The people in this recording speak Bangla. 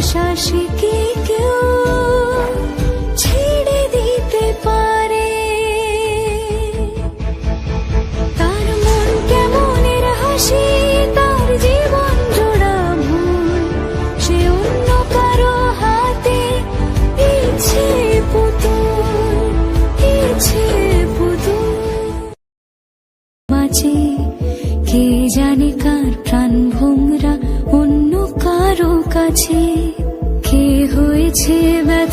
সে কি কেউ ছেড়ে দিতে পারে। তার মন কেমনের হাসি তার জীবন জোড়া ভুল, সে অন্য কারও হাতে ইচ্ছে পুতুল ইচ্ছে পুতুল। বাঁচে কে জানে কার কাছে কে হয়েছে ব্যথার মলম